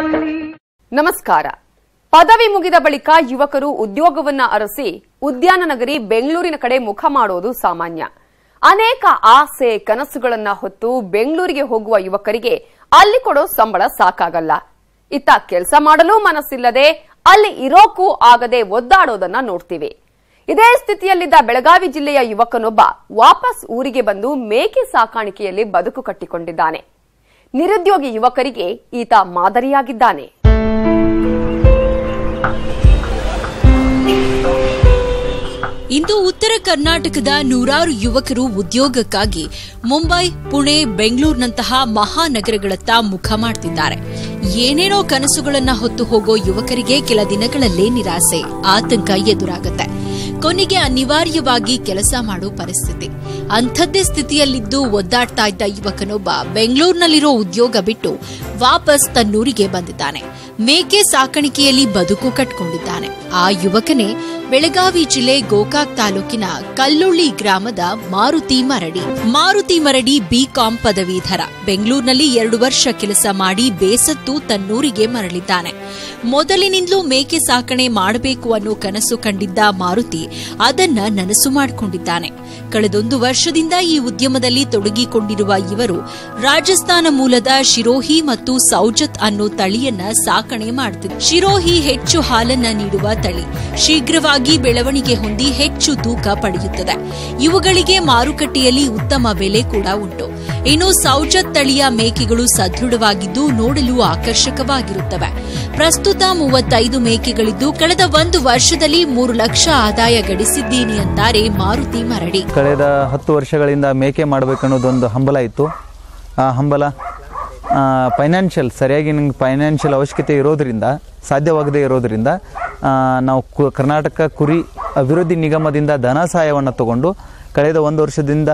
ನಮಸ್ಕಾರ. ಪದವಿ ಮುಗಿದ ಬಳಿಕ ಯುವಕರು ಉದ್ಯೋಗವನ್ನ ಅರಸಿ ಉದ್ಯಾನ ನಗರಿ ಬೆಂಗಳೂರಿನ ಕಡೆ ಮುಖ ಮಾಡೋದು ಸಾಮಾನ್ಯ. ಅನೇಕ ಆಸೆ ಕನಸುಗಳನ್ನ ಹೊತ್ತು ಬೆಂಗಳೂರಿಗೆ ಹೋಗುವ ಯುವಕರಿಗೆ ಅಲ್ಲಿ ಕೊಡೋ ಸಂಬಳ ಸಾಕಾಗಲ್ಲ. ಇತ್ತ ಕೆಲಸ ಮಾಡಲು ಮನಸ್ಸಿಲ್ಲದೆ ಅಲ್ಲಿ ಇರೋಕ್ಕೂ ಆಗದೆ ಒದ್ದಾಡೋದನ್ನ ನೋಡ್ತೀವಿ. ಇದೇ ಸ್ಥಿತಿಯಲ್ಲಿದ್ದ ಬೆಳಗಾವಿ ಜಿಲ್ಲೆಯ ಯುವಕನೊಬ್ಬ ವಾಪಸ್ ಊರಿಗೆ ಬಂದು ಮೇಕೆ ಸಾಕಾಣಿಕೆಯಲ್ಲಿ ಬದುಕು ಕಟ್ಟಿಕೊಂಡಿದ್ದಾನೆ. ನಿರುದ್ಯೋಗಿ ಯುವಕರಿಗೆ ಈತ ಮಾದರಿಯಾಗಿದ್ದಾನೆ. ಇಂದು ಉತ್ತರ ಕರ್ನಾಟಕದ ನೂರಾರು ಯುವಕರು ಉದ್ಯೋಗಕ್ಕಾಗಿ ಮುಂಬೈ, ಪುಣೆ, ಬೆಂಗಳೂರಿನಂತಹ ಮಹಾನಗರಗಳತ್ತ ಮುಖ ಮಾಡ್ತಿದ್ದಾರೆ. ಏನೇನೋ ಕನಸುಗಳನ್ನ ಹೊತ್ತು ಹೋಗೋ ಯುವಕರಿಗೆ ಕೆಲ ದಿನಗಳಲ್ಲೇ ನಿರಾಸೆ, ಆತಂಕ ಎದುರಾಗುತ್ತೆ. ಕೊನೆಗೆ ಅನಿವಾರ್ಯವಾಗಿ ಕೆಲಸ ಮಾಡೋ ಪರಿಸ್ಥಿತಿ. ಅಂಥದ್ದೇ ಸ್ಥಿತಿಯಲ್ಲಿದ್ದು ಒದ್ದಾಡ್ತಾ ಇದ್ದ ಯುವಕನೊಬ್ಬ ಬೆಂಗಳೂರಿನಲ್ಲಿರೋ ಉದ್ಯೋಗ ಬಿಟ್ಟು ವಾಪಸ್ ತನ್ನೂರಿಗೆ ಬಂದಿದ್ದಾನೆ. ಮೇಕೆ ಸಾಕಾಣಿಕೆಯಲ್ಲಿ ಬದುಕು ಕಟ್ಕೊಂಡಿದ್ದಾನೆ. ಆ ಯುವಕನೇ ಬೆಳಗಾವಿ ಜಿಲ್ಲೆ ಗೋಕಾಕ್ ತಾಲೂಕಿನ ಕಲ್ಲುಳ್ಳಿ ಗ್ರಾಮದ ಮಾರುತಿ ಮರಡಿ. ಮಾರುತಿ ಮರಡಿ ಬಿಕಾಂ ಪದವೀಧರ. ಬೆಂಗಳೂರಿನಲ್ಲಿ ಎರಡು ವರ್ಷ ಕೆಲಸ ಮಾಡಿ ಬೇಸತ್ತು ತನ್ನೂರಿಗೆ ಮರಳಿದ್ದಾನೆ. ಮೊದಲಿನಿಂದಲೂ ಮೇಕೆ ಸಾಕಣೆ ಮಾಡಬೇಕು ಅನ್ನೋ ಕನಸು ಕಂಡಿದ್ದ ಮಾರುತಿ ಅದನ್ನ ನನಸು ಮಾಡಿಕೊಂಡಿದ್ದಾನೆ. ಕಳೆದೊಂದು ವರ್ಷದಿಂದ ಈ ಉದ್ಯಮದಲ್ಲಿ ತೊಡಗಿಕೊಂಡಿರುವ ಇವರು ರಾಜಸ್ಥಾನ ಮೂಲದ ಶಿರೋಹಿ ಮತ್ತು ಸೌಜತ್ ಅನ್ನೋ ತಳಿಯನ್ನ ಸಾಕಣೆ ಮಾಡುತ್ತಿದ್ದಾರೆ ಶಿರೋಹಿ ಹೆಚ್ಚು ಹಾಲನ್ನ ನೀಡುವ ತಳಿ. ಶೀಘ್ರವಾಗಿ ಬೆಳವಣಿಗೆ ಹೊಂದಿ ಹೆಚ್ಚು ತೂಕ ಪಡೆಯುತ್ತದೆ. ಇವುಗಳಿಗೆ ಮಾರುಕಟ್ಟೆಯಲ್ಲಿ ಉತ್ತಮ ಬೆಲೆ ಕೂಡ ಉಂಟು. ಇನ್ನು ಸೌಜತ್ ತಳಿಯ ಮೇಕೆಗಳು ಸದೃಢವಾಗಿದ್ದು ನೋಡಲು ಆಕರ್ಷಕವಾಗಿರುತ್ತವೆ. ಪ್ರಸ್ತುತ ಮೂವತ್ತೈದು ಮೇಕೆಗಳಿದ್ದು ಕಳೆದ ಒಂದು ವರ್ಷದಲ್ಲಿ ಮೂರು ಲಕ್ಷ ಆದಾಯ ಗಳಿಸಿದ್ದೀನಿ ಅಂತಾರೆ ಮಾರುತಿ ಮರಡಿ ಕಳೆದ ಹತ್ತು ವರ್ಷಗಳಿಂದ ಮೇಕೆ ಮಾಡಬೇಕನ್ನೋದೊಂದು ಹಂಬಲ ಇತ್ತು. ಆ ಹಂಬಲ ಫೈನಾನ್ಷಿಯಲ್ ಸರಿಯಾಗಿ ನಂಗೆ ಫೈನಾನ್ಷಿಯಲ್ ಅವಶ್ಯಕತೆ ಇರೋದರಿಂದ, ಸಾಧ್ಯವಾಗದೇ ಇರೋದರಿಂದ ನಾವು ಕರ್ನಾಟಕ ಕುರಿ ಅಭಿವೃದ್ಧಿ ನಿಗಮದಿಂದ ಧನ ಸಹಾಯವನ್ನು ತಗೊಂಡು ಕಳೆದ ಒಂದು ವರ್ಷದಿಂದ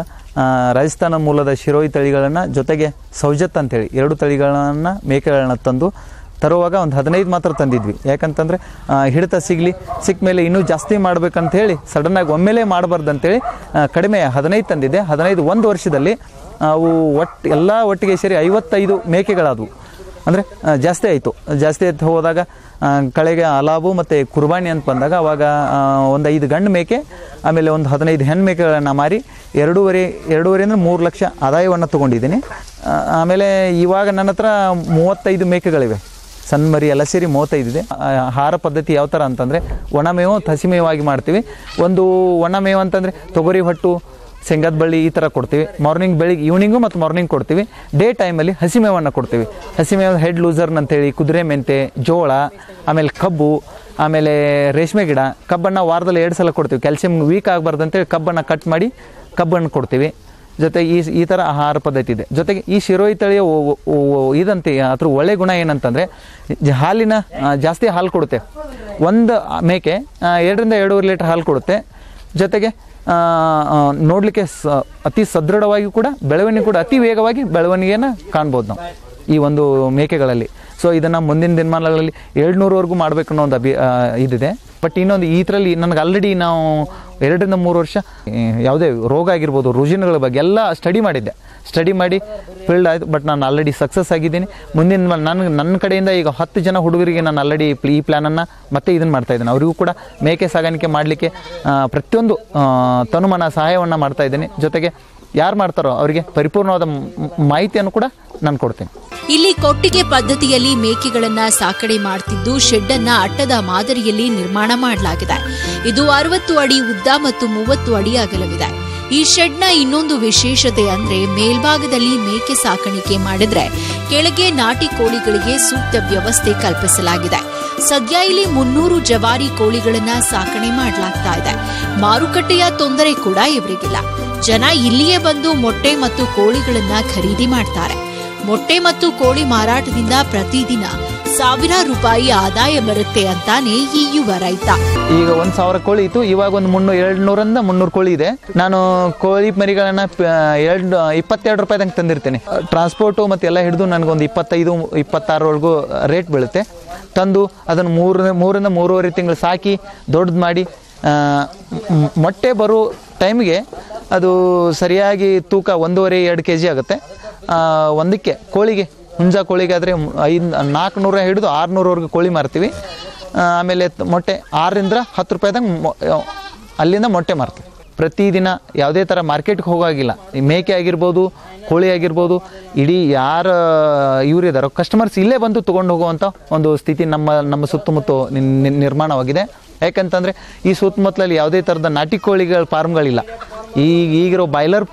ರಾಜಸ್ಥಾನ ಮೂಲದ ಶಿರೋಯಿ ತಳಿಗಳನ್ನು ಜೊತೆಗೆ ಸೌಜತ್ ಅಂತೇಳಿ ಎರಡು ತಳಿಗಳನ್ನು ಮೇಕೆಗಳನ್ನು ತಂದು ತರುವಾಗ ಒಂದು ಹದಿನೈದು ಮಾತ್ರ ತಂದಿದ್ವಿ. ಯಾಕಂತಂದರೆ ಹಿಡಿತ ಸಿಗಲಿ ಸಿಕ್ಕ ಮೇಲೆ ಇನ್ನೂ ಜಾಸ್ತಿ ಮಾಡ್ಬೇಕಂತ ಹೇಳಿ ಸಡನ್ನಾಗಿ ಒಮ್ಮೆಲೇ ಮಾಡಬಾರ್ದು ಅಂತೇಳಿ ಕಡಿಮೆ ಹದಿನೈದು ತಂದಿದ್ದೆ ಹದಿನೈದು ಒಂದು ವರ್ಷದಲ್ಲಿ ಅವು ಒಟ್ಟು ಎಲ್ಲ ಒಟ್ಟಿಗೆ ಸೇರಿ ಐವತ್ತೈದು ಮೇಕೆಗಳಾದವು. ಅಂದರೆ ಜಾಸ್ತಿ ಆಯಿತು. ಜಾಸ್ತಿ ಆಯ್ತು ಹೋದಾಗ ಕಳೆಗೆ ಅಲಾಬು ಮತ್ತು ಕುರ್ಬಾನಿ ಅಂತ ಬಂದಾಗ ಅವಾಗ ಒಂದು ಐದು ಗಂಡು ಮೇಕೆ, ಆಮೇಲೆ ಒಂದು ಹದಿನೈದು ಹೆಣ್ಣು ಮೇಕೆಗಳನ್ನು ಮಾರಿ ಎರಡೂವರೆ ಎರಡೂವರೆ ಅಂದರೆ ಮೂರು ಲಕ್ಷ ಆದಾಯವನ್ನು ತೊಗೊಂಡಿದ್ದೀನಿ. ಆಮೇಲೆ ಇವಾಗ ನನ್ನ ಹತ್ರ ಮೂವತ್ತೈದು ಮೇಕೆಗಳಿವೆ. ಸಣ್ಣ ಮರಿ ಎಲ್ಲ ಸೇರಿ ಮೂವತ್ತೈದಿದೆ ಆಹಾರ ಪದ್ಧತಿ ಯಾವ ಥರ ಅಂತಂದರೆ ಒಣಮೇವು ತಸಿಮೇವಾಗಿ ಮಾಡ್ತೀವಿ. ಒಂದು ಒಣಮೇವು ಅಂತಂದರೆ ತೊಗರಿ ಹೊಟ್ಟು ಶೇಂಗಾದ ಬಳ್ಳಿ ಈ ಥರ ಕೊಡ್ತೀವಿ. ಮಾರ್ನಿಂಗ್ ಬೆಳಿಗ್ಗೆ ಈವ್ನಿಂಗು ಮತ್ತು ಮಾರ್ನಿಂಗ್ ಕೊಡ್ತೀವಿ. ಡೇ ಟೈಮಲ್ಲಿ ಹಸಿಮೇವನ್ನು ಕೊಡ್ತೀವಿ. ಹಸಿಮೇವ ಹೆಡ್ ಲೂಸರ್ನ್ ಅಂತೇಳಿ ಕುದುರೆ ಮೆಂತೆ, ಜೋಳ, ಆಮೇಲೆ ಕಬ್ಬು, ಆಮೇಲೆ ರೇಷ್ಮೆ ಗಿಡ, ಕಬ್ಬನ್ನು ವಾರದಲ್ಲಿ ಎರಡು ಸಲ ಕೊಡ್ತೀವಿ. ಕ್ಯಾಲ್ಸಿಯಂ ವೀಕ್ ಆಗಬಾರ್ದು ಅಂತೇಳಿ ಕಬ್ಬನ್ನು ಕಟ್ ಮಾಡಿ ಕಬ್ಬನ್ನು ಕೊಡ್ತೀವಿ. ಜೊತೆಗೆ ಈ ಈ ಥರ ಆಹಾರ ಪದ್ಧತಿ ಇದೆ. ಜೊತೆಗೆ ಈ ಶಿರೋಯಿ ತಳಿಯ ಇದಂತೆ ಅದ್ರ ಒಳ್ಳೆ ಗುಣ ಏನಂತಂದರೆ ಹಾಲಿನ ಜಾಸ್ತಿ ಹಾಲು ಕೊಡುತ್ತೆ. ಒಂದು ಮೇಕೆ ಎರಡರಿಂದ ಎರಡೂವರೆ ಲೀಟ್ರ್ ಹಾಲು ಕೊಡುತ್ತೆ. ಜೊತೆಗೆ ನೋಡಲಿಕ್ಕೆ ಸ, ಅತಿ ಸದೃಢವಾಗಿ ಕೂಡ, ಬೆಳವಣಿಗೆ ಕೂಡ ಅತಿ ವೇಗವಾಗಿ ಬೆಳವಣಿಗೆಯನ್ನು ಕಾಣ್ಬೋದು ನಾವು ಈ ಒಂದು ಮೇಕೆಗಳಲ್ಲಿ. ಸೊ ಇದನ್ನು ಮುಂದಿನ ದಿನಮಾನಗಳಲ್ಲಿ ಏಳ್ನೂರವರೆಗೂ ಮಾಡಬೇಕು ಅನ್ನೋ ಒಂದು ಅಭಿ ಇದಿದೆ. ಬಟ್ ಇನ್ನೊಂದು ಇದರಲ್ಲಿ ನನಗೆ ಆಲ್ರೆಡಿ ನಾವು ಎರಡರಿಂದ ಮೂರು ವರ್ಷ ಯಾವುದೇ ರೋಗ ಆಗಿರ್ಬೋದು, ರುಜಿನಗಳ ಬಗ್ಗೆ ಎಲ್ಲ ಸ್ಟಡಿ ಮಾಡಿದ್ದೆ. ಸ್ಟಡಿ ಮಾಡಿ ಫೀಲ್ಡ್ ಆಯಿತು ಬಟ್ ನಾನು ಆಲ್ರೆಡಿ ಸಕ್ಸಸ್ ಆಗಿದ್ದೀನಿ. ಮುಂದಿನ ನನ್ನ ನನ್ನ ಕಡೆಯಿಂದ ಈಗ ಹತ್ತು ಜನ ಹುಡುಗರಿಗೆ ನಾನು ಆಲ್ರೆಡಿ ಈ ಪ್ಲ್ಯಾನನ್ನು ಮತ್ತೆ ಇದನ್ನು ಮಾಡ್ತಾ ಇದ್ದೀನಿ. ಅವರಿಗೂ ಕೂಡ ಮೇಕೆ ಸಾಗಾಣಿಕೆ ಮಾಡಲಿಕ್ಕೆ ಪ್ರತಿಯೊಂದು ತನುಮನ ಸಹಾಯವನ್ನು ಮಾಡ್ತಾ ಇದ್ದೀನಿ. ಜೊತೆಗೆ ಯಾರು ಮಾಡ್ತಾರೋ ಅವರಿಗೆ ಪರಿಪೂರ್ಣವಾದ ಮಾಹಿತಿಯನ್ನು ಕೂಡ ನಾನು ಕೊಡ್ತೀನಿ. ಇಲ್ಲಿ ಕೊಟ್ಟಿಗೆ ಪದ್ಧತಿಯಲ್ಲಿ ಮೇಕೆಗಳನ್ನ ಸಾಕಣೆ ಮಾಡ್ತಿದ್ದು ಶೆಡ್ ಅನ್ನ ಅಟ್ಟದ ಮಾದರಿಯಲ್ಲಿ ನಿರ್ಮಾಣ ಮಾಡಲಾಗಿದೆ. ಇದು ಅರವತ್ತು ಅಡಿ ಉದ್ದ ಮತ್ತು ಮೂವತ್ತು ಅಡಿ ಅಗಲವಿದೆ. ಈ ಶೆಡ್ನ ಇನ್ನೊಂದು ವಿಶೇಷತೆ ಅಂದ್ರೆ ಮೇಲ್ಭಾಗದಲ್ಲಿ ಮೇಕೆ ಸಾಕಾಣಿಕೆ ಮಾಡಿದ್ರೆ ಕೆಳಗೆ ನಾಟಿ ಕೋಳಿಗಳಿಗೆ ಸೂಕ್ತ ವ್ಯವಸ್ಥೆ ಕಲ್ಪಿಸಲಾಗಿದೆ. ಸದ್ಯ ಇಲ್ಲಿ ಮುನ್ನೂರು ಜವಾರಿ ಕೋಳಿಗಳನ್ನ ಸಾಕಣೆ ಮಾಡಲಾಗ್ತಾ ಇದೆ. ಮಾರುಕಟ್ಟೆಯ ತೊಂದರೆ ಕೂಡ ಇವರಿಗಿಲ್ಲ. ಜನ ಇಲ್ಲಿಯೇ ಬಂದು ಮೊಟ್ಟೆ ಮತ್ತು ಕೋಳಿಗಳನ್ನ ಖರೀದಿ ಮಾಡ್ತಾರೆ. ಮೊಟ್ಟೆ ಮತ್ತು ಕೋಳಿ ಮಾರಾಟದಿಂದ ಪ್ರತಿದಿನ ಸಾವಿರಾರು ರೂಪಾಯಿ ಆದಾಯ ಬರುತ್ತೆ ಅಂತಾನೆ ಈ ಯುವ ರೈತ. ಈಗ ಒಂದು ಸಾವಿರ ಕೋಳಿ ಇತ್ತು, ಇವಾಗ ಒಂದು ಮುನ್ನೂರು ಎರಡ್ನೂರಿಂದ ಮುನ್ನೂರು ಕೋಳಿ ಇದೆ. ನಾನು ಕೋಳಿ ಮರಿಗಳನ್ನ ಎರಡು ಇಪ್ಪತ್ತೆರಡು ರೂಪಾಯಿದಂಗೆ ತಂದಿರ್ತೇನೆ. ಟ್ರಾನ್ಸ್ಪೋರ್ಟು ಮತ್ತು ಎಲ್ಲ ಹಿಡಿದು ನನಗೊಂದು ಇಪ್ಪತ್ತೈದು ಇಪ್ಪತ್ತಾರವರೆಗೂ ರೇಟ್ ಬೀಳುತ್ತೆ. ತಂದು ಅದನ್ನು ಮೂರು ಮೂರಿಂದ ಮೂರುವರೆ ತಿಂಗಳು ಸಾಕಿ ದೊಡ್ಡದು ಮಾಡಿ ಮೊಟ್ಟೆ ಬರೋ ಟೈಮ್ಗೆ ಅದು ಸರಿಯಾಗಿ ತೂಕ ಒಂದೂವರೆ ಎರಡು ಕೆ ಜಿ ಆಗುತ್ತೆ ಒಂದಕ್ಕೆ ಕೋಳಿಗೆ, ಹುಂಜ ಕೋಳಿಗಾದರೆ ಐದು ನಾಲ್ಕುನೂರ ಹಿಡಿದು ಆರುನೂರವರೆಗೂ ಕೋಳಿ ಮಾರ್ತೀವಿ. ಆಮೇಲೆ ಮೊಟ್ಟೆ ಆರರಿಂದ ಹತ್ತು ರೂಪಾಯಿದಂಗೆ ಮೊ- ಅಲ್ಲಿಂದ ಮೊಟ್ಟೆ ಮಾರ್ತೀವಿ. ಪ್ರತಿದಿನ ಯಾವುದೇ ಥರ ಮಾರ್ಕೆಟ್ಗೆ ಹೋಗಾಗಿಲ್ಲ. ಮೇಕೆ ಆಗಿರ್ಬೋದು, ಕೋಳಿ ಆಗಿರ್ಬೋದು, ಇಡೀ ಯಾರ ಇವರಿದ್ದಾರೋ ಕಸ್ಟಮರ್ಸ್ ಇಲ್ಲೇ ಬಂದು ತೊಗೊಂಡು ಹೋಗುವಂಥ ಒಂದು ಸ್ಥಿತಿ ನಮ್ಮ ನಮ್ಮ ಸುತ್ತಮುತ್ತ ನಿರ್ಮಾಣವಾಗಿದೆ. ಯಾಕಂತಂದರೆ ಈ ಸುತ್ತಮುತ್ತಲಲ್ಲಿ ಯಾವುದೇ ಥರದ ನಾಟಿ ಕೋಳಿಗಳ ಫಾರ್ಮ್ಗಳಿಲ್ಲ. ಈಗ ಈಗಿರೋ ಬಾಯ್ಲರ್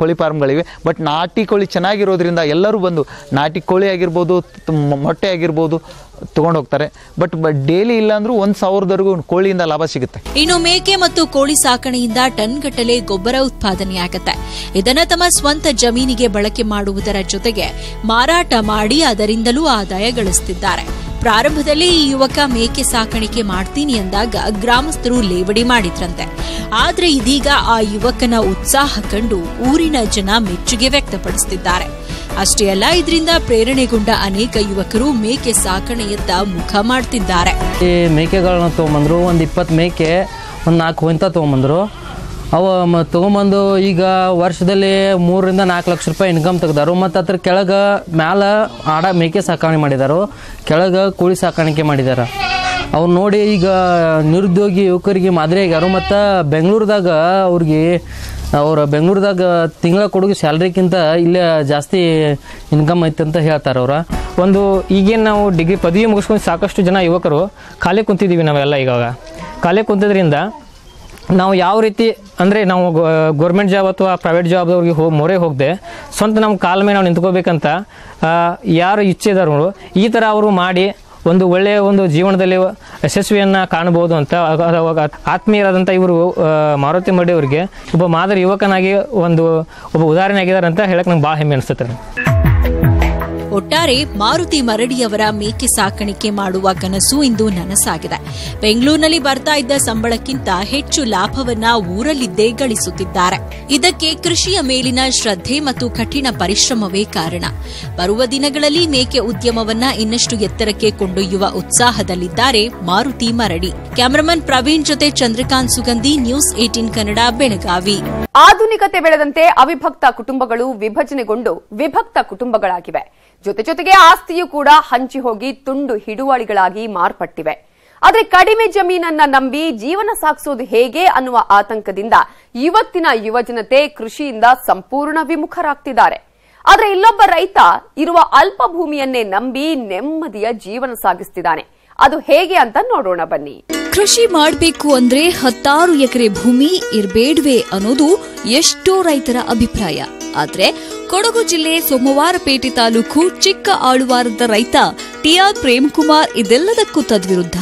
ಕೋಳಿ ಫಾರ್ಮ್ಗಳಿವೆ. ಬಟ್ ನಾಟಿ ಕೋಳಿ ಚೆನ್ನಾಗಿರೋದ್ರಿಂದ ಎಲ್ಲರೂ ಬಂದು ನಾಟಿ ಕೋಳಿ ಆಗಿರ್ಬೋದು ಮೊಟ್ಟೆ ಆಗಿರ್ಬೋದು ತಗೊಂಡು ಹೋಗ್ತಾರೆ. ಬಟ್ ಡೈಲಿ ಇಲ್ಲ ಅಂದ್ರೂ ಒಂದು ಸಾವಿರದವರೆಗೂ ಕೋಳಿಯಿಂದ ಲಾಭ ಸಿಗುತ್ತೆ. ಇನ್ನು ಮೇಕೆ ಮತ್ತು ಕೋಳಿ ಸಾಕಣೆಯಿಂದ ಟನ್ ಗಟ್ಟಲೆ ಗೊಬ್ಬರ ಉತ್ಪಾದನೆಯಾಗುತ್ತೆ. ಇದನ್ನ ತಮ್ಮ ಸ್ವಂತ ಜಮೀನಿಗೆ ಬಳಕೆ ಮಾಡುವುದರ ಜೊತೆಗೆ ಮಾರಾಟ ಮಾಡಿ ಅದರಿಂದಲೂ ಆದಾಯ ಗಳಿಸುತ್ತಿದ್ದಾರೆ ಪ್ರಾರಂಭದಲ್ಲಿ ಈ ಯುವಕ ಮೇಕೆ ಸಾಕಾಣಿಕೆ ಮಾಡ್ತೀನಿ ಅಂದಾಗ ಗ್ರಾಮಸ್ಥರು ಲೇವಡಿ ಮಾಡಿದ್ರಂತೆ. ಆದ್ರೆ ಇದೀಗ ಆ ಯುವಕನ ಉತ್ಸಾಹ ಕಂಡು ಊರಿನ ಜನ ಮೆಚ್ಚುಗೆ ವ್ಯಕ್ತಪಡಿಸುತ್ತಿದ್ದಾರೆ ಅಷ್ಟೇ ಅಲ್ಲ, ಇದರಿಂದ ಪ್ರೇರಣೆಗೊಂಡ ಅನೇಕ ಯುವಕರು ಮೇಕೆ ಸಾಕಣೆಯತ್ತ ಮುಖ ಮಾಡ್ತಿದ್ದಾರೆ. ಮೇಕೆಗಳನ್ನ ತೊಗೊಂಬಂದ್ರು, ಒಂದು ಇಪ್ಪತ್ತು ಮೇಕೆ, ಒಂದು ನಾಲ್ಕು ಹೊಂತ ತೊಗೊಂಬಂದ್ರು. ಅವ ಮ ತೊಗೊಂಬಂದು ಈಗ ವರ್ಷದಲ್ಲಿ ಮೂರರಿಂದ ನಾಲ್ಕು ಲಕ್ಷ ರೂಪಾಯಿ ಇನ್ಕಮ್ ತೆಗ್ದಾರು. ಮತ್ತು ಅದ್ರ ಕೆಳಗೆ ಮ್ಯಾಲ ಆಡ ಮೇಕೆ ಸಾಕಾಣೆ ಮಾಡಿದಾರು. ಕೆಳಗೆ ಕೋಳಿ ಸಾಕಾಣಿಕೆ ಮಾಡಿದಾರ. ಅವ್ರು ನೋಡಿ ಈಗ ನಿರುದ್ಯೋಗಿ ಯುವಕರಿಗೆ ಮಾದರಿ ಆಗ್ಯಾರು. ಮತ್ತು ಬೆಂಗಳೂರದಾಗ ಅವ್ರಿಗೆ ಅವ್ರು ಬೆಂಗಳೂರದಾಗ ತಿಂಗಳ ಕೊಡುಗೆ ಸ್ಯಾಲ್ರಿಕ್ಕಿಂತ ಇಲ್ಲೇ ಜಾಸ್ತಿ ಇನ್ಕಮ್ ಐತೆ ಅಂತ ಹೇಳ್ತಾರೆ ಅವ್ರ. ಒಂದು ಈಗೇನು ನಾವು ಡಿಗ್ರಿ ಪದವಿ ಮುಗಿಸ್ಕೊಂಡು ಸಾಕಷ್ಟು ಜನ ಯುವಕರು ಖಾಲಿ ಕುಂತಿದ್ದೀವಿ ನಾವೆಲ್ಲ ಇವಾಗ. ಖಾಲಿ ಕುಂತಿದ್ರಿಂದ ನಾವು ಯಾವ ರೀತಿ, ಅಂದರೆ ನಾವು ಗೌರ್ಮೆಂಟ್ ಜಾಬ್ ಅಥವಾ ಪ್ರೈವೇಟ್ ಜಾಬ್ದವ್ರಿಗೆ ಹೋಗಿ ಮೊರೆ ಹೋಗದೆ, ಸ್ವಂತ ನಮ್ಮ ಕಾಲ ಮೇಲೆ ನಾವು ನಿಂತ್ಕೋಬೇಕಂತ ಯಾರು ಇಚ್ಛೆ ಇದಾರೋ ಈ ಥರ ಅವರು ಮಾಡಿ ಒಂದು ಒಳ್ಳೆಯ ಒಂದು ಜೀವನದಲ್ಲಿ ಯಶಸ್ವಿಯನ್ನು ಕಾಣಬಹುದು ಅಂತ ಆತ್ಮೀಯರಾದಂಥ ಇವರು ಮಾರುತಿ ಮಡ್ಡಿ ಅವರಿಗೆ ಒಬ್ಬ ಮಾದರಿ ಯುವಕನಾಗಿ ಒಂದು, ಒಬ್ಬ ಉದಾಹರಣೆ ಆಗಿದ್ದಾರೆ ಅಂತ ಹೇಳಕ್ಕೆ ನಂಗೆ ಭಾಳ ಹೆಮ್ಮೆ ಅನಿಸುತ್ತೆ. ಒಟ್ಟಾರೆ ಮಾರುತಿ ಮರಡಿಯವರ ಮೇಕೆ ಸಾಕಾಣಿಕೆ ಮಾಡುವ ಕನಸು ಇಂದು ನನಸಾಗಿದೆ. ಬೆಂಗಳೂರಿನಲ್ಲಿ ಬರ್ತಾ ಇದ್ದ ಸಂಬಳಕ್ಕಿಂತ ಹೆಚ್ಚು ಲಾಭವನ್ನ ಊರಲ್ಲಿದ್ದೇ ಗಳಿಸುತ್ತಿದ್ದಾರೆ. ಇದಕ್ಕೆ ಕೃಷಿಯ ಮೇಲಿನ ಶ್ರದ್ಧೆ ಮತ್ತು ಕಠಿಣ ಪರಿಶ್ರಮವೇ ಕಾರಣ. ಬರುವ ದಿನಗಳಲ್ಲಿ ಮೇಕೆ ಉದ್ಯಮವನ್ನ ಇನ್ನಷ್ಟು ಎತ್ತರಕ್ಕೆ ಕೊಂಡೊಯ್ಯುವ ಉತ್ಸಾಹದಲ್ಲಿದ್ದಾರೆ ಮಾರುತಿ ಮರಡಿ. ಕ್ಯಾಮರಾಮನ್ ಪ್ರವೀಣ್ ಜೊತೆ ಚಂದ್ರಕಾಂತ್ ಸುಗಂಧಿ, ನ್ಯೂಸ್ ಏಟೀನ್ ಕನ್ನಡ, ಬೆಳಗಾವಿ. ಆಧುನಿಕತೆ ಬೆಳೆದಂತೆ ಅವಿಭಕ್ತ ಕುಟುಂಬಗಳು ವಿಭಜನೆಗೊಂಡು ವಿಭಕ್ತ ಕುಟುಂಬಗಳಾಗಿವೆ. ಜೊತೆ ಜೊತೆಗೆ ಆಸ್ತಿಯೂ ಕೂಡ ಹಂಚಿ ಹೋಗಿ ತುಂಡು ಹಿಡುವಳಿಗಳಾಗಿ ಮಾರ್ಪಟ್ಟಿವೆ. ಆದರೆ ಕಡಿಮೆ ಜಮೀನನ್ನ ನಂಬಿ ಜೀವನ ಸಾಗಿಸೋದು ಹೇಗೆ ಅನ್ನುವ ಆತಂಕದಿಂದ ಇವತ್ತಿನ ಯುವಜನತೆ ಕೃಷಿಯಿಂದ ಸಂಪೂರ್ಣ ವಿಮುಖರಾಗ್ತಿದ್ದಾರೆ. ಆದ್ರೆ ಇಲ್ಲೊಬ್ಬ ರೈತ ಇರುವ ಅಲ್ಪ ಭೂಮಿಯನ್ನೇ ನಂಬಿ ನೆಮ್ಮದಿಯ ಜೀವನ ಸಾಗಿಸ್ತಿದ್ದಾನೆ. ಅದು ಹೇಗೆ ಅಂತ ನೋಡೋಣ ಬನ್ನಿ. ಕೃಷಿ ಮಾಡಬೇಕು ಅಂದ್ರೆ ಹತ್ತಾರು ಎಕರೆ ಭೂಮಿ ಇರ್ಬೇಡ್ವೆ ಅನ್ನೋದು ಎಷ್ಟೋ ರೈತರ ಅಭಿಪ್ರಾಯ. ಆದ್ರೆ ಕೊಡಗು ಜಿಲ್ಲೆ ಸೋಮವಾರಪೇಟೆ ತಾಲೂಕು ಚಿಕ್ಕ ಆಳುವಾರದ ರೈತ ಟಿಆರ್ ಪ್ರೇಮ್ಕುಮಾರ್ ಇದೆಲ್ಲದಕ್ಕೂ ತದ್ವಿರುದ್ಧ.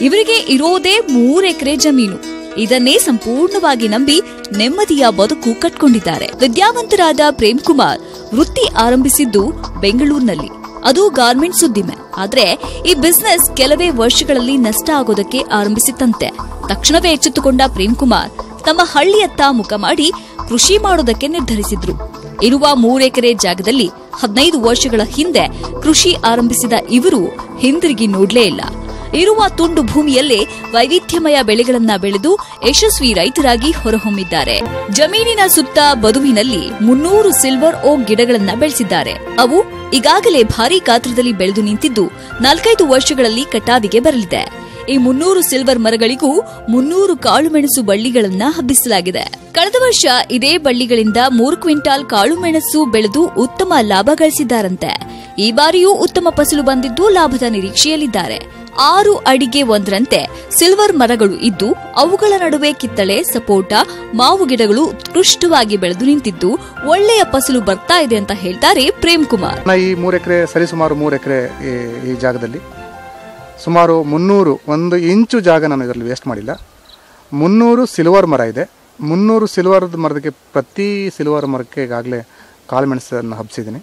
ಇವರಿಗೆ ಇರೋದೇ ಮೂರೆಕರೆ ಜಮೀನು. ಇದನ್ನೇ ಸಂಪೂರ್ಣವಾಗಿ ನಂಬಿ ನೆಮ್ಮದಿಯ ಬದುಕು ಕಟ್ಕೊಂಡಿದ್ದಾರೆ. ವಿದ್ಯಾವಂತರಾದ ಪ್ರೇಮ್ಕುಮಾರ್ ವೃತ್ತಿ ಆರಂಭಿಸಿದ್ದು ಬೆಂಗಳೂರಿನಲ್ಲಿ. ಅದು ಗಾರ್ಮೆಂಟ್ಸ್ ಉದ್ದಿಮೆ ಆದ್ರೆ ಈ ಬಿಸ್ನೆಸ್ ಕೆಲವೇ ವರ್ಷಗಳಲ್ಲಿ ನಷ್ಟ ಆಗೋದಕ್ಕೆ ಆರಂಭಿಸಿತಂತೆ ತಕ್ಷಣವೇ ಎಚ್ಚೆತ್ತುಕೊಂಡ ಪ್ರೇಮ್ ಕುಮಾರ್ ತಮ್ಮ ಹಳ್ಳಿಯತ್ತ ಮುಖ ಮಾಡಿ ಕೃಷಿ ಮಾಡೋದಕ್ಕೆ ನಿರ್ಧರಿಸಿದ್ರು. ಇರುವ ಮೂರೆಕರೆ ಜಾಗದಲ್ಲಿ ಹದಿನೈದು ವರ್ಷಗಳ ಹಿಂದೆ ಕೃಷಿ ಆರಂಭಿಸಿದ ಇವರು ಹಿಂದಿರುಗಿ ನೋಡ್ಲೇ ಇಲ್ಲ. ಇರುವ ತುಂಡು ಭೂಮಿಯಲ್ಲೇ ವೈವಿಧ್ಯಮಯ ಬೆಳೆಗಳನ್ನ ಬೆಳೆದು ಯಶಸ್ವಿ ರೈತರಾಗಿ ಹೊರಹೊಮ್ಮಿದ್ದಾರೆ. ಜಮೀನಿನ ಸುತ್ತ ಬದುವಿನಲ್ಲಿ ಮುನ್ನೂರು ಸಿಲ್ವರ್ ಓಕ್ ಗಿಡಗಳನ್ನ ಬೆಳೆಸಿದ್ದಾರೆ. ಅವು ಈಗಾಗಲೇ ಭಾರೀ ಗಾತ್ರದಲ್ಲಿ ಬೆಳೆದು ನಿಂತಿದ್ದು ನಾಲ್ಕೈದು ವರ್ಷಗಳಲ್ಲಿ ಕಟಾವಿಗೆ ಬರಲಿದೆ. ಈ ಮುನ್ನೂರು ಸಿಲ್ವರ್ ಮರಗಳಿಗೂ ಮುನ್ನೂರು ಕಾಳುಮೆಣಸು ಬಳ್ಳಿಗಳನ್ನ ಹಬ್ಬಿಸಲಾಗಿದೆ. ಕಳೆದ ವರ್ಷ ಇದೇ ಬಳ್ಳಿಗಳಿಂದ ಮೂರು ಕ್ವಿಂಟಾಲ್ ಕಾಳುಮೆಣಸು ಬೆಳೆದು ಉತ್ತಮ ಲಾಭ ಗಳಿಸಿದ್ದಾರಂತೆ. ಈ ಬಾರಿಯೂ ಉತ್ತಮ ಫಸಲು ಬಂದಿದ್ದು ಲಾಭದ ನಿರೀಕ್ಷೆಯಲ್ಲಿದ್ದಾರೆ. ಆರು ಅಡಿಗೆ ಒಂದರಂತೆ ಸಿಲ್ವರ್ ಮರಗಳು ಇದ್ದು ಅವುಗಳ ನಡುವೆ ಕಿತ್ತಳೆ, ಸಪೋಟ, ಮಾವು ಗಿಡಗಳು ಉತ್ಕೃಷ್ಟವಾಗಿ ಬೆಳೆದು ನಿಂತಿದ್ದು ಒಳ್ಳೆಯ ಫಸಲು ಬರ್ತಾ ಇದೆ ಅಂತ ಹೇಳ್ತಾರೆ ಪ್ರೇಮ್ ಕುಮಾರ್. ಈ ಮೂರು ಎಕರೆ ಸರಿಸುಮಾರು ಮೂರು ಎಕರೆ ಈ ಜಾಗದಲ್ಲಿ ಸುಮಾರು ಮುನ್ನೂರು, ಒಂದು ಇಂಚು ಜಾಗ ನಾನು ಇದರಲ್ಲಿ ವೇಸ್ಟ್ ಮಾಡಿಲ್ಲ. ಮುನ್ನೂರು ಸಿಲ್ವರ್ ಮರ ಇದೆ. ಮುನ್ನೂರು ಸಿಲ್ವರ್ ಮರದಕ್ಕೆ ಪ್ರತಿ ಸಿಲ್ವರ್ ಮರಕ್ಕೆ ಈಗಾಗಲೇ ಕಾಳುಮೆಣಸನ್ನು ಹಬ್ಸಿದ್ದೀನಿ.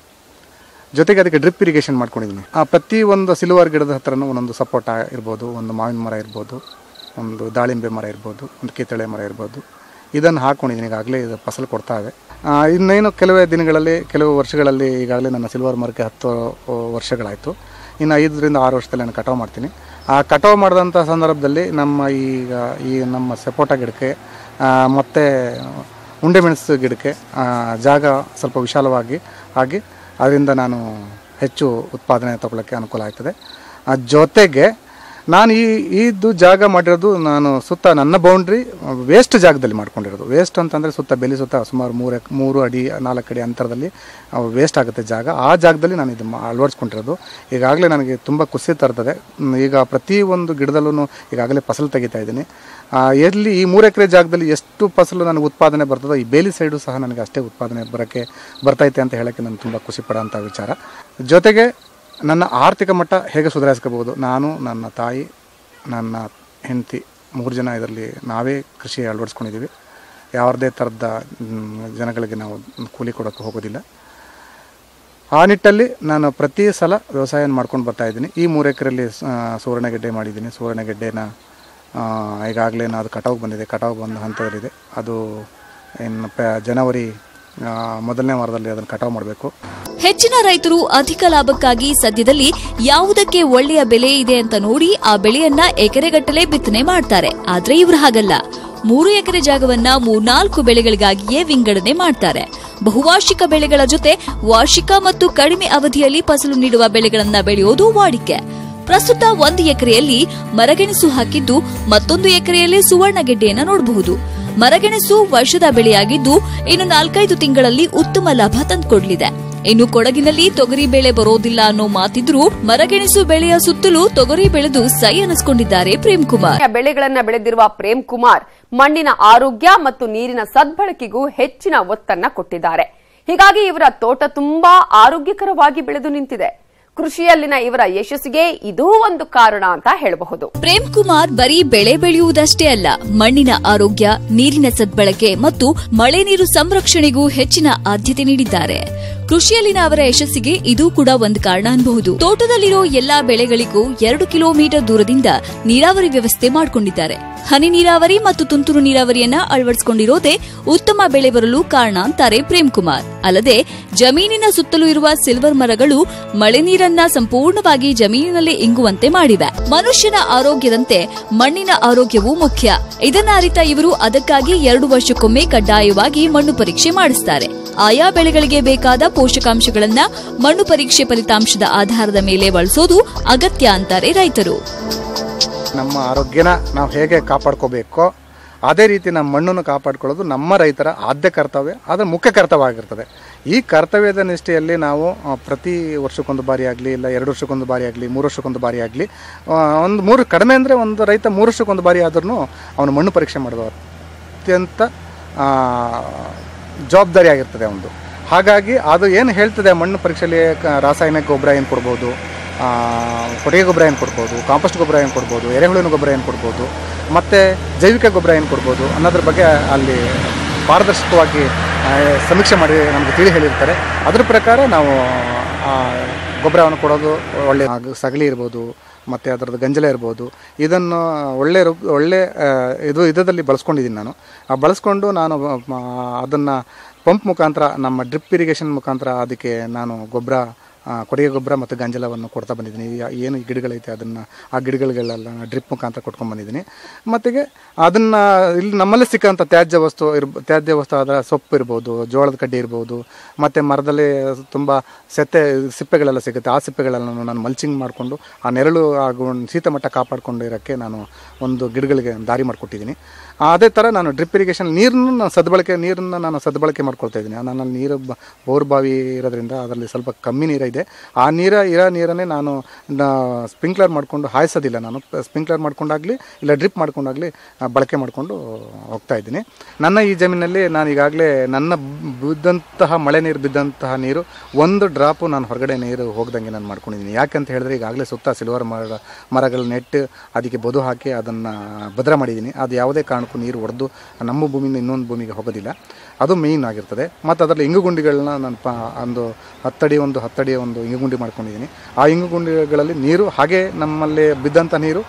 ಜೊತೆಗೆ ಅದಕ್ಕೆ ಡ್ರಿಪ್ ಇರಿಗೇಷನ್ ಮಾಡ್ಕೊಂಡಿದ್ದೀನಿ ಆ ಪ್ರತಿ ಒಂದು ಸಿಲ್ವರ್ ಗಿಡದ ಹತ್ರನೂ ಒಂದೊಂದು ಸಪೋಟ ಇರ್ಬೋದು, ಒಂದು ಮಾವಿನ ಮರ ಇರ್ಬೋದು, ಒಂದು ದಾಳಿಂಬೆ ಮರ ಇರ್ಬೋದು, ಒಂದು ಕಿತ್ತಳೆ ಮರ ಇರ್ಬೋದು. ಇದನ್ನು ಹಾಕ್ಕೊಂಡಿದ್ದೀನಿ ಈಗಾಗಲೇ ಇದು ಫಸಲು ಕೊಡ್ತಾ ಇದೆ. ಇನ್ನೇನು ಕೆಲವೇ ದಿನಗಳಲ್ಲಿ, ಕೆಲವು ವರ್ಷಗಳಲ್ಲಿ ಈಗಾಗಲೇ ನನ್ನ ಸಿಲ್ವರ್ ಮರಕ್ಕೆ ಹತ್ತು ವರ್ಷಗಳಾಯಿತು. ಇನ್ನು ಐದರಿಂದ ಆರು ವರ್ಷದಲ್ಲಿ ನಾನು ಕಟಾವು ಮಾಡ್ತೀನಿ. ಆ ಕಟಾವು ಮಾಡಿದಂಥ ಸಂದರ್ಭದಲ್ಲಿ ನಮ್ಮ ಈಗ ಈ ನಮ್ಮ ಸಪೋಟ ಗಿಡಕ್ಕೆ ಮತ್ತು ಉಂಡೆ ಮೆಣಸು ಗಿಡಕ್ಕೆ ಜಾಗ ಸ್ವಲ್ಪ ವಿಶಾಲವಾಗಿ ಆಗಿ ಅದರಿಂದ ನಾನು ಹೆಚ್ಚು ಉತ್ಪಾದನೆ ತಗೊಳ್ಳೋಕ್ಕೆ ಅನುಕೂಲ ಆಗ್ತದೆ. ಆ ಜೊತೆಗೆ ನಾನು ಈ ಇದು ಜಾಗ ಮಾಡಿರೋದು ನಾನು ಸುತ್ತ ನನ್ನ ಬೌಂಡ್ರಿ ವೇಸ್ಟ್ ಜಾಗದಲ್ಲಿ ಮಾಡ್ಕೊಂಡಿರೋದು. ವೇಸ್ಟ್ ಅಂತಂದರೆ ಸುತ್ತ ಬೆಲೆ ಸುತ್ತ ಸುಮಾರು ಮೂರು ಮೂರು ಅಡಿ, ನಾಲ್ಕು ಅಡಿ ಅಂತರದಲ್ಲಿ ವೇಸ್ಟ್ ಆಗುತ್ತೆ ಜಾಗ. ಆ ಜಾಗದಲ್ಲಿ ನಾನು ಇದು ಅಳವಡಿಸ್ಕೊಂಡಿರೋದು. ಈಗಾಗಲೇ ನನಗೆ ತುಂಬ ಖುಷಿ ತರ್ತದೆ. ಈಗ ಪ್ರತಿ ಒಂದು ಗಿಡದಲ್ಲೂ ಈಗಾಗಲೇ ಫಸಲು ತೆಗಿತಾ ಇದ್ದೀನಿ. ಎಲ್ಲಿ ಈ ಮೂರು ಎಕರೆ ಜಾಗದಲ್ಲಿ ಎಷ್ಟು ಫಸಲು ನನಗೆ ಉತ್ಪಾದನೆ ಬರ್ತದೋ, ಈ ಬೇಲಿ ಸೈಡು ಸಹ ನನಗೆ ಅಷ್ಟೇ ಉತ್ಪಾದನೆ ಬರೋಕ್ಕೆ ಬರ್ತೈತೆ ಅಂತ ಹೇಳೋಕ್ಕೆ ನಾನು ತುಂಬ ಖುಷಿ ಪಡೋಂಥ ವಿಚಾರ. ಜೊತೆಗೆ ನನ್ನ ಆರ್ಥಿಕ ಮಟ್ಟ ಹೇಗೆ ಸುಧಾರಿಸ್ಕೋಬೋದು ನಾನು, ನನ್ನ ತಾಯಿ, ನನ್ನ ಹೆಂಡತಿ, ಮೂರು ಜನ ಇದರಲ್ಲಿ ನಾವೇ ಕೃಷಿ ಅಳವಡಿಸ್ಕೊಂಡಿದ್ದೀವಿ. ಯಾವುದೇ ಥರದ ಜನಗಳಿಗೆ ನಾವು ಕೂಲಿ ಕೊಡೋಕ್ಕೆ ಹೋಗೋದಿಲ್ಲ. ಆ ನಿಟ್ಟಲ್ಲಿ ನಾನು ಪ್ರತಿ ಸಲ ವ್ಯವಸಾಯ ಮಾಡ್ಕೊಂಡು ಬರ್ತಾ ಇದ್ದೀನಿ. ಈ ಮೂರು ಎಕರೆಯಲ್ಲಿ ಸುವರ್ಣಗೆಡ್ಡೆ ಮಾಡಿದ್ದೀನಿ. ಸುವರ್ಣಗೆಡ್ಡೆನ ಈಗಾಗಲೇ ಅದು ಕಟಾವು ಬಂದಿದೆ. ಕಟಾವು ಬಂದ ಹಂತದಲ್ಲಿದೆ. ಅದು ಇನ್ನು ಜನವರಿ ಮೊದಲನೇ ವಾರದಲ್ಲಿ ಅದನ್ನು ಕಟಾವು ಮಾಡಬೇಕು. ಹೆಚ್ಚಿನ ರೈತರು ಅಧಿಕ ಲಾಭಕ್ಕಾಗಿ ಸದ್ಯದಲ್ಲಿ ಯಾವುದಕ್ಕೆ ಒಳ್ಳೆಯ ಬೆಲೆ ಇದೆ ಅಂತ ನೋಡಿ ಆ ಬೆಳೆಯನ್ನ ಎಕರೆಗಟ್ಟಲೆ ಬಿತ್ತನೆ ಮಾಡ್ತಾರೆ. ಆದ್ರೆ ಇವ್ರು ಹಾಗಲ್ಲ. ಮೂರು ಎಕರೆ ಜಾಗವನ್ನ ಮೂರ್ನಾಲ್ಕು ಬೆಳೆಗಳಿಗಾಗಿಯೇ ವಿಂಗಡಣೆ ಮಾಡ್ತಾರೆ. ಬಹುವಾರ್ಷಿಕ ಬೆಳೆಗಳ ಜೊತೆ ವಾರ್ಷಿಕ ಮತ್ತು ಕಡಿಮೆ ಅವಧಿಯಲ್ಲಿ ಫಸಲು ನೀಡುವ ಬೆಳೆಗಳನ್ನ ಬೆಳೆಯೋದು ವಾಡಿಕೆ. ಪ್ರಸ್ತುತ ಒಂದು ಎಕರೆಯಲ್ಲಿ ಮರಗೆಣಸು ಹಾಕಿದ್ದು ಮತ್ತೊಂದು ಎಕರೆಯಲ್ಲಿ ಸುವರ್ಣ ಗೆಡ್ಡೆಯನ್ನು ನೋಡಬಹುದು. ಮರಗೆಣಸು ವರ್ಷದ ಬೆಳೆಯಾಗಿದ್ದು ಇನ್ನು ನಾಲ್ಕೈದು ತಿಂಗಳಲ್ಲಿ ಉತ್ತಮ ಲಾಭ ತಂದುಕೊಡಲಿದೆ. ಇನ್ನು ಕೊಡಗಿನಲ್ಲಿ ತೊಗರಿ ಬೆಳೆ ಬರೋದಿಲ್ಲ ಅನ್ನೋ ಮಾತಿದ್ರೂ ಮರಗೆಣಸು ಬೆಳೆಯ ಸುತ್ತಲೂ ತೊಗರಿ ಬೆಳೆದು ಸೈ ಅನಿಸ್ಕೊಂಡಿದ್ದಾರೆ ಪ್ರೇಮ್ ಕುಮಾರ್ ಬೆಳೆಗಳನ್ನ ಬೆಳೆದಿರುವ ಪ್ರೇಮ್ ಕುಮಾರ್ ಮಣ್ಣಿನ ಆರೋಗ್ಯ ಮತ್ತು ನೀರಿನ ಸದ್ಬಳಕೆಗೂ ಹೆಚ್ಚಿನ ಒತ್ತನ್ನ ಕೊಟ್ಟಿದ್ದಾರೆ. ಹೀಗಾಗಿ ಇವರ ತೋಟ ತುಂಬಾ ಆರೋಗ್ಯಕರವಾಗಿ ಬೆಳೆದು ನಿಂತಿದೆ. ಕೃಷಿಯಲ್ಲಿನ ಇವರ ಯಶಸ್ಸಿಗೆ ಇದೂ ಒಂದು ಕಾರಣ ಅಂತ ಹೇಳಬಹುದು. ಪ್ರೇಮ್ ಕುಮಾರ್ ಬರೀ ಬೆಳೆ ಬೆಳೆಯುವುದಷ್ಟೇ ಅಲ್ಲ, ಮಣ್ಣಿನ ಆರೋಗ್ಯ, ನೀರಿನ ಸದ್ಬಳಕೆ ಮತ್ತು ಮಳೆ ನೀರು ಸಂರಕ್ಷಣೆಗೂ ಹೆಚ್ಚಿನ ಆದ್ಯತೆ ನೀಡಿದ್ದಾರೆ. ಕೃಷಿಯಲ್ಲಿನ ಅವರ ಯಶಸ್ಸಿಗೆ ಇದು ಕೂಡ ಒಂದು ಕಾರಣ ಅನ್ಬಹುದು. ತೋಟದಲ್ಲಿರೋ ಎಲ್ಲಾ ಬೆಳೆಗಳಿಗೂ ಎರಡು ಕಿಲೋಮೀಟರ್ ದೂರದಿಂದ ನೀರಾವರಿ ವ್ಯವಸ್ಥೆ ಮಾಡಿಕೊಂಡಿದ್ದಾರೆ. ಹನಿ ನೀರಾವರಿ ಮತ್ತು ತುಂತುರು ನೀರಾವರಿಯನ್ನ ಅಳವಡಿಸಿಕೊಂಡಿರೋದೇ ಉತ್ತಮ ಬೆಳೆ ಬರಲು ಕಾರಣ ಅಂತಾರೆ ಪ್ರೇಮ್ ಕುಮಾರ್ ಅಲ್ಲದೆ ಜಮೀನಿನ ಸುತ್ತಲೂ ಇರುವ ಸಿಲ್ವರ್ ಮರಗಳು ಮಳೆ ನೀರನ್ನ ಸಂಪೂರ್ಣವಾಗಿ ಜಮೀನಿನಲ್ಲಿ ಇಂಗುವಂತೆ ಮಾಡಿವೆ. ಮನುಷ್ಯನ ಆರೋಗ್ಯದಂತೆ ಮಣ್ಣಿನ ಆರೋಗ್ಯವೂ ಮುಖ್ಯ. ಇದನ್ನ ಅರಿತ ಇವರು ಅದಕ್ಕಾಗಿ ಎರಡು ವರ್ಷಕ್ಕೊಮ್ಮೆ ಕಡ್ಡಾಯವಾಗಿ ಮಣ್ಣು ಪರೀಕ್ಷೆ ಮಾಡಿಸುತ್ತಾರೆ ಆಯಾ ಬೆಳೆಗಳಿಗೆ ಬೇಕಾದ ಪೋಷಕಾಂಶಗಳನ್ನ ಮಣ್ಣು ಪರೀಕ್ಷೆ ಫಲಿತಾಂಶದ ಆಧಾರದ ಮೇಲೆ ಬಳಸೋದು ಅಗತ್ಯ ಅಂತಾರೆ ರೈತರು. ನಮ್ಮ ಆರೋಗ್ಯನ ನಾವು ಹೇಗೆ ಕಾಪಾಡ್ಕೋಬೇಕೋ, ಅದೇ ರೀತಿ ನಮ್ಮ ಮಣ್ಣನ್ನು ಕಾಪಾಡ್ಕೊಳ್ಳೋದು ನಮ್ಮ ರೈತರ ಆದ್ಯ ಕರ್ತವ್ಯ, ಅದರ ಮುಖ್ಯ ಕರ್ತವ್ಯ ಆಗಿರ್ತದೆ ಈ ಕರ್ತವ್ಯದ ನಿಷ್ಠೆಯಲ್ಲಿ ನಾವು ಪ್ರತಿ ವರ್ಷಕ್ಕೊಂದು ಬಾರಿ ಆಗಲಿ, ಇಲ್ಲ ಎರಡು ವರ್ಷಕ್ಕೊಂದು ಬಾರಿ ಆಗಲಿ, ಮೂರು ವರ್ಷಕ್ಕೊಂದು ಬಾರಿ ಆಗಲಿ ಒಂದು ಮೂರು, ಕಡಿಮೆ ಅಂದರೆ ಒಂದು ರೈತ ಮೂರು ವರ್ಷಕ್ಕೊಂದು ಬಾರಿ ಆದ್ರೂ ಅವನು ಮಣ್ಣು ಪರೀಕ್ಷೆ ಮಾಡೋದು ಅತ್ಯಂತ ಜವಾಬ್ದಾರಿ ಆಗಿರ್ತದೆ ಒಂದು ಹಾಗಾಗಿ ಅದು ಏನು ಹೇಳ್ತದೆ ಮಣ್ಣು ಪರೀಕ್ಷೆಯಲ್ಲಿ ರಾಸಾಯನಿಕ ಗೊಬ್ಬರ ಏನು ಕೊಡ್ಬೋದು ಕೊಟ್ಟಿಗೆ ಗೊಬ್ಬರ ಏನು ಕೊಡ್ಬೋದು, ಕಾಂಪೋಸ್ಟ್ ಗೊಬ್ಬರ ಏನು ಕೊಡ್ಬೋದು ಎರೆಹುಳಿನ ಗೊಬ್ಬರ ಏನು ಕೊಡ್ಬೋದು, ಮತ್ತು ಜೈವಿಕ ಗೊಬ್ಬರ ಏನು ಕೊಡ್ಬೋದು ಅನ್ನೋದ್ರ ಬಗ್ಗೆ ಅಲ್ಲಿ ಪಾರದರ್ಶಕವಾಗಿ ಸಮೀಕ್ಷೆ ಮಾಡಿ ನಮಗೆ ತಿಳಿ ಹೇಳಿರ್ತಾರೆ. ಅದ್ರ ಪ್ರಕಾರ ನಾವು ಗೊಬ್ಬರವನ್ನು ಕೊಡೋದು ಒಳ್ಳೆಯ ಸಗಲಿ ಇರ್ಬೋದು, ಮತ್ತು ಅದರದ್ದು ಗಂಜಲ ಇರ್ಬೋದು, ಇದನ್ನು ಒಳ್ಳೆ ಒಳ್ಳೆ ಇದು ಇದರಲ್ಲಿ ಬಳಸ್ಕೊಂಡಿದ್ದೀನಿ ನಾನು. ಆ, ಬಳಸ್ಕೊಂಡು ನಾನು ಅದನ್ನು ಪಂಪ್ ಮುಖಾಂತರ, ನಮ್ಮ ಡ್ರಿಪ್ ಇರಿಗೇಷನ್ ಮುಖಾಂತರ ಅದಕ್ಕೆ ನಾನು ಗೊಬ್ಬರ ಕೊಡುಗೆ ಗೊಬ್ಬರ ಮತ್ತು ಗಂಜಲವನ್ನು ಕೊಡ್ತಾ ಬಂದಿದ್ದೀನಿ. ಏನು ಗಿಡಗಳೈತೆ, ಅದನ್ನು ಆ ಗಿಡಗಳಿಗೆಲ್ಲ ಡ್ರಿಪ್ ಮುಖಾಂತರ ಕೊಟ್ಕೊಂಡು ಬಂದಿದ್ದೀನಿ. ಮತ್ತಿಗೆ ಅದನ್ನು ಇಲ್ಲಿ ನಮ್ಮಲ್ಲಿ ಸಿಕ್ಕಂಥ ತ್ಯಾಜ್ಯ ವಸ್ತು ಇರ್ ತ್ಯಾಜ್ಯ ವಸ್ತು ಆದ ಸೊಪ್ಪು ಇರ್ಬೋದು, ಜೋಳದ ಕಡ್ಡಿ ಇರ್ಬೋದು, ಮತ್ತು ಮರದಲ್ಲಿ ತುಂಬ ಸೆತ್ತೆ ಸಿಪ್ಪೆಗಳೆಲ್ಲ ಸಿಗುತ್ತೆ. ಆ ಸಿಪ್ಪೆಗಳೆಲ್ಲ ನಾನು ಮಲ್ಚಿಂಗ್ ಮಾಡಿಕೊಂಡು ಆ ನೆರಳು ಹಾಗೂ ಶೀತಮಟ್ಟ ಕಾಪಾಡಿಕೊಂಡು ಇರೋಕ್ಕೆ ನಾನು ಒಂದು ಗಿಡಗಳಿಗೆ ದಾರಿ ಮಾಡಿಕೊಟ್ಟಿದ್ದೀನಿ. ಅದೇ ಥರ ನಾನು ಡ್ರಿಪ್ ಇರಿಗೇಷನ್ ನೀರನ್ನು ನಾನು ಸದ್ಬಳಕೆ ನೀರನ್ನು ನಾನು ಸದ್ಬಳಕೆ ಮಾಡ್ಕೊಳ್ತಾ ಇದ್ದೀನಿ. ನನ್ನಲ್ಲಿ ನೀರು ಬೋರ್ ಬಾವಿ ಇರೋದ್ರಿಂದ ಅದರಲ್ಲಿ ಸ್ವಲ್ಪ ಕಮ್ಮಿ ನೀರಿದೆ ಆ ನೀರ, ಇರೋ ನೀರನ್ನೇ ನಾನು ಸ್ಪ್ರಿಂಕ್ಲರ್ ಮಾಡಿಕೊಂಡು ಹಾಯಿಸೋದಿಲ್ಲ ನಾನು. ಸ್ಪ್ರಿಂಕ್ಲರ್ ಮಾಡ್ಕೊಂಡಾಗಲಿ ಇಲ್ಲ ಡ್ರಿಪ್ ಮಾಡ್ಕೊಂಡಾಗಲಿ ಬಳಕೆ ಮಾಡಿಕೊಂಡು ಹೋಗ್ತಾ ಇದ್ದೀನಿ. ನನ್ನ ಈ ಜಮೀನಲ್ಲಿ ನಾನು ಈಗಾಗಲೇ ನನ್ನ ಬಿದ್ದಂತಹ ಮಳೆ ನೀರು, ಬಿದ್ದಂತಹ ನೀರು, ಒಂದು ಡ್ರಾಪು ನಾನು ಹೊರಗಡೆ ನೀರು ಹೋಗ್ದಂಗೆ ನಾನು ಮಾಡ್ಕೊಂಡಿದ್ದೀನಿ. ಯಾಕಂತ ಹೇಳಿದ್ರೆ ಈಗಾಗಲೇ ಸುತ್ತ ಸಿಲ್ವರ್ ಮರ ಮರಗಳು ನೆಟ್ಟು ಅದಕ್ಕೆ ಬದು ಹಾಕಿ ಅದನ್ನು ಭದ್ರ ಮಾಡಿದ್ದೀನಿ. ಅದು ಯಾವುದೇ ಕಾರಣಕ್ಕೂ ನೀರು ಒಡೆದು ನಮ್ಮ ಭೂಮಿಯಿಂದ ಇನ್ನೊಂದು ಭೂಮಿಗೆ ಹೋಗೋದಿಲ್ಲ. ಅದು ಮೇಯ್ನ್ ಆಗಿರ್ತದೆ. ಮತ್ತು ಅದರಲ್ಲಿ ಇಂಗುಗುಂಡಿಗಳನ್ನ ನಾನು ಪ, ಒಂದು ಹತ್ತಡಿ ಒಂದು ಹತ್ತಡಿ ಒಂದು ಇಂಗುಗುಂಡಿ ಮಾಡ್ಕೊಂಡಿದ್ದೀನಿ. ಆ ಇಂಗುಗುಂಡಿಗಳಲ್ಲಿ ನೀರು ಹಾಗೆ ನಮ್ಮಲ್ಲಿ ಬಿದ್ದಂಥ ನೀರು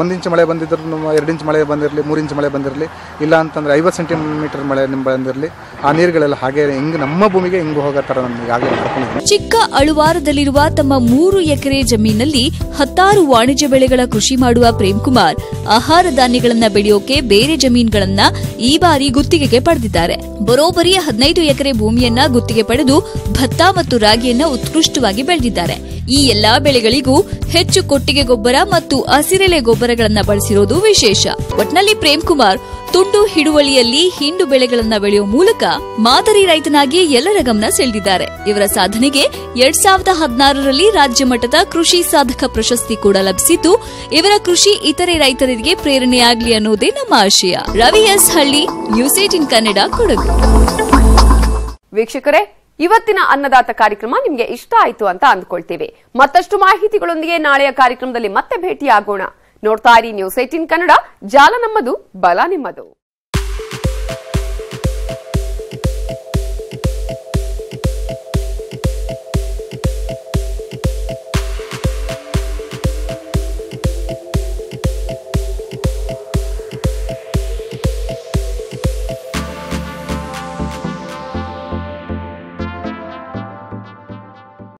ಒಂದು ಇಂಚು ಮಳೆ ಬಂದಿದ್ರು ಎರಡು ಇಂಚು ಮಳೆ ಬಂದಿರಲಿ, ಮೂರು ಇಂಚು ಮಳೆ ಬಂದಿರಲಿ, ಇಲ್ಲ ಅಂತಂದರೆ ಐವತ್ತು ಸೆಂಟಿಮೀಟರ್ ಮಳೆ ನಿಮ್ಮ ಬಂದಿರಲಿ, ಆ ನೀರುಗಳೆಲ್ಲ ಹಾಗೆ ಹಿಂಗೆ ನಮ್ಮ ಭೂಮಿಗೆ ಹಿಂಗೆ ಹೋಗೋ ಥರ ನಮಗೆ ಈಗಾಗಲೇ ಚಿಕ್ಕ ಅಳುವಾರದಲ್ಲಿರುವ ತಮ್ಮ ಮೂರು ಎಕರೆ ಜಮೀನಲ್ಲಿ ಹತ್ತಾರು ವಾಣಿಜ್ಯ ಬೆಳೆಗಳ ಕೃಷಿ ಮಾಡುವ ಪ್ರೇಮ್ ಕುಮಾರ್ ಆಹಾರ ಧಾನ್ಯಗಳನ್ನ ಬೆಳೆಯೋಕೆ ಬೇರೆ ಜಮೀನುಗಳನ್ನ ಈ ಬಾರಿ ಗುತ್ತಿಗೆಗೆ ಪಡೆದಿದ್ದಾರೆ. ಬರೋಬರಿ ಹದಿನೈದು ಎಕರೆ ಭೂಮಿಯನ್ನ ಗುತ್ತಿಗೆ ಪಡೆದು ಭತ್ತ ಮತ್ತು ರಾಗಿಯನ್ನ ಉತ್ಕೃಷ್ಟವಾಗಿ ಬೆಳೆದಿದ್ದಾರೆ. ಈ ಎಲ್ಲಾ ಬೆಳೆಗಳಿಗೂ ಹೆಚ್ಚು ಕೊಟ್ಟಿಗೆ ಗೊಬ್ಬರ ಮತ್ತು ಹಸಿರೆಲೆ ಗೊಬ್ಬರಗಳನ್ನ ಬಳಸಿರೋದು ವಿಶೇಷ. ಒಟ್ನಲ್ಲಿ ಪ್ರೇಮ್ ಕುಮಾರ್, ತುಂಡು ಹಿಡುವಳಿಯಲ್ಲಿ ಹಿಂಡು ಬೆಳೆಗಳನ್ನ ಬೆಳೆಯುವ ಮೂಲಕ ಮಾದರಿ ರೈತನಾಗಿ ಎಲ್ಲರ ಗಮನ ಸೆಳೆದಿದ್ದಾರೆ. ಇವರ ಸಾಧನೆಗೆ ಎರಡ್ ಸಾವಿರದ ಹದಿನಾರರಲ್ಲಿ ರಾಜ್ಯ ಮಟ್ಟದ ಕೃಷಿ ಸಾಧಕ ಪ್ರಶಸ್ತಿ ಕೂಡ ಲಭಿಸಿದ್ದು, ಇವರ ಕೃಷಿ ಇತರೆ ರೈತರಿಗೆ ಪ್ರೇರಣೆಯಾಗಲಿ ಅನ್ನೋದೇ ನಮ್ಮ ಆಶಯ. Ravi S Halli, news eighteen Kannada Kodagu. ವೀಕ್ಷಕರೇ ಇವತ್ತಿನ ಅನ್ನದಾತ ಕಾರ್ಯಕ್ರಮ ನಿಮಗೆ ಇಷ್ಟ ಆಯ್ತು ಅಂತ ಅಂದ್ಕೊಳ್ತೇವೆ. ಮತ್ತಷ್ಟು ಮಾಹಿತಿಗಳೊಂದಿಗೆ ನಾಳೆಯ ಕಾರ್ಯಕ್ರಮದಲ್ಲಿ ಮತ್ತೆ ಭೇಟಿಯಾಗೋಣ. ನೋಡ್ತಾ ಇರಿ ನ್ಯೂಸ್ ಏಟೀನ್ ಕನ್ನಡ. ಜಾಲ ನಮ್ಮದು, ಬಲ ನಿಮ್ಮದು.